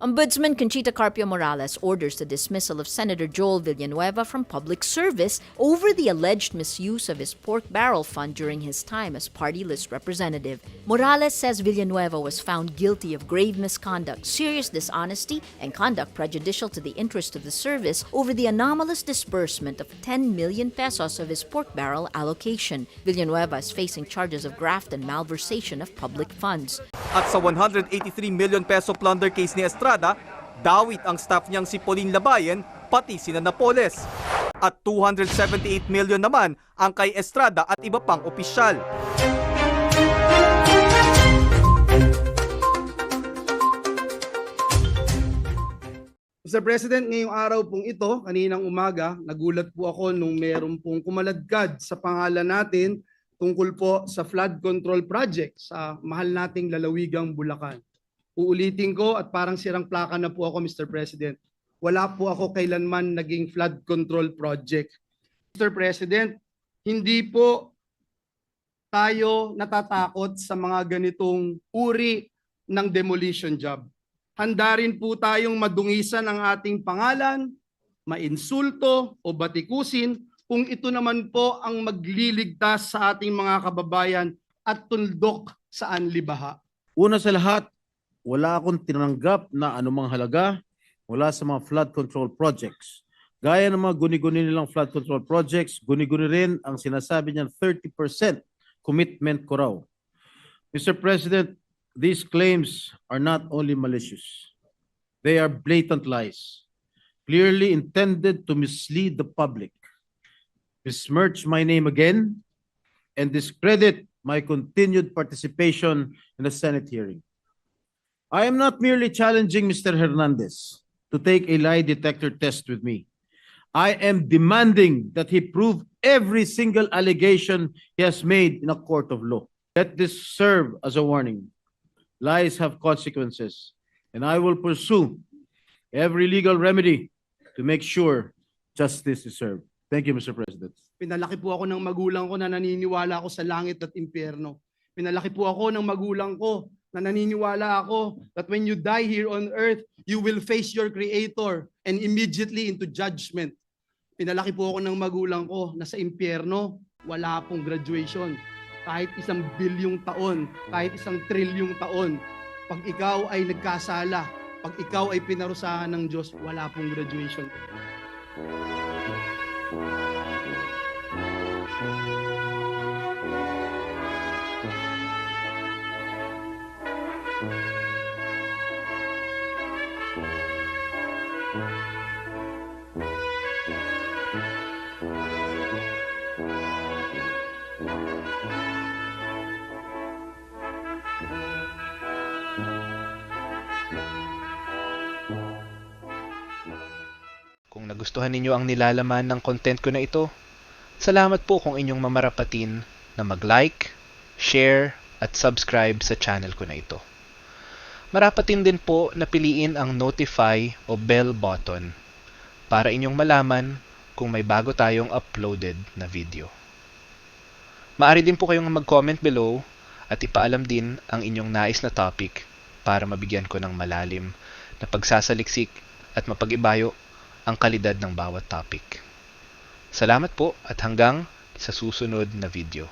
Ombudsman Conchita Carpio Morales orders the dismissal of Senator Joel Villanueva from public service over the alleged misuse of his pork barrel fund during his time as party list representative. Morales says Villanueva was found guilty of grave misconduct, serious dishonesty, and conduct prejudicial to the interest of the service over the anomalous disbursement of 10 million pesos of his pork barrel allocation. Villanueva is facing charges of graft and malversation of public funds. At sa 183 million peso plunder case ni Estrada, dawit ang staff niyang si Pauline Labayen pati si Napoles. At 278 million naman ang kay Estrada at iba pang opisyal. Mr. President, ngayong araw pong ito, kaninang umaga, nagulat po ako nung meron pong kumaladkad sa pangalan natin tungkol po sa flood control project sa mahal nating lalawigang Bulacan. Uulitin ko at parang sirang plaka na po ako, Mr. President. Wala po ako kailanman naging flood control project. Mr. President, hindi po tayo natatakot sa mga ganitong uri ng demolition job handa rin po tayong madungisan ang ating pangalan, mainsulto o batikusin kung ito naman po ang magliligtas sa ating mga kababayan at tuldok sa anlibaha. Una sa lahat, wala akong tinanggap na anumang halaga mula sa mga flood control projects. Gaya ng mga guni-guni nilang flood control projects, guni-guni rin ang sinasabi niyang 30% commitment ko raw. Mr. President, these claims are not only malicious. They are blatant lies, clearly intended to mislead the public, besmirch my name again, and discredit my continued participation in the Senate hearing. I am not merely challenging Mr. Hernandez to take a lie detector test with me. I am demanding that he prove every single allegation he has made in a court of law. Let this serve as a warning. Lies have consequences, and I will pursue every legal remedy to make sure justice is served. Thank you, Mr. President. Pinalaki po ako ng magulang ko na naniniwala ako sa langit at impyerno. Pinalaki po ako ng magulang ko na naniniwala ako that when you die here on earth, you will face your creator and immediately into judgment. Pinalaki po ako ng magulang ko na sa impyerno, wala pong graduation. Kahit isang bilyong taon, kahit isang trilyong taon, pag ikaw ay nagkasala, pag ikaw ay pinarusahan ng Diyos, wala pong graduation. Kung nagustuhan ninyo ang nilalaman ng content ko na ito, salamat po kung inyong mamarapatin na mag-like, share, at subscribe sa channel ko na ito. Marapatin din po na piliin ang notify o bell button para inyong malaman kung may bago tayong uploaded na video. Maari din po kayong mag-comment below at ipaalam din ang inyong nais na topic para mabigyan ko ng malalim na pagsasaliksik at mapag-ibayo ang kalidad ng bawat topic. Salamat po at hanggang sa susunod na video.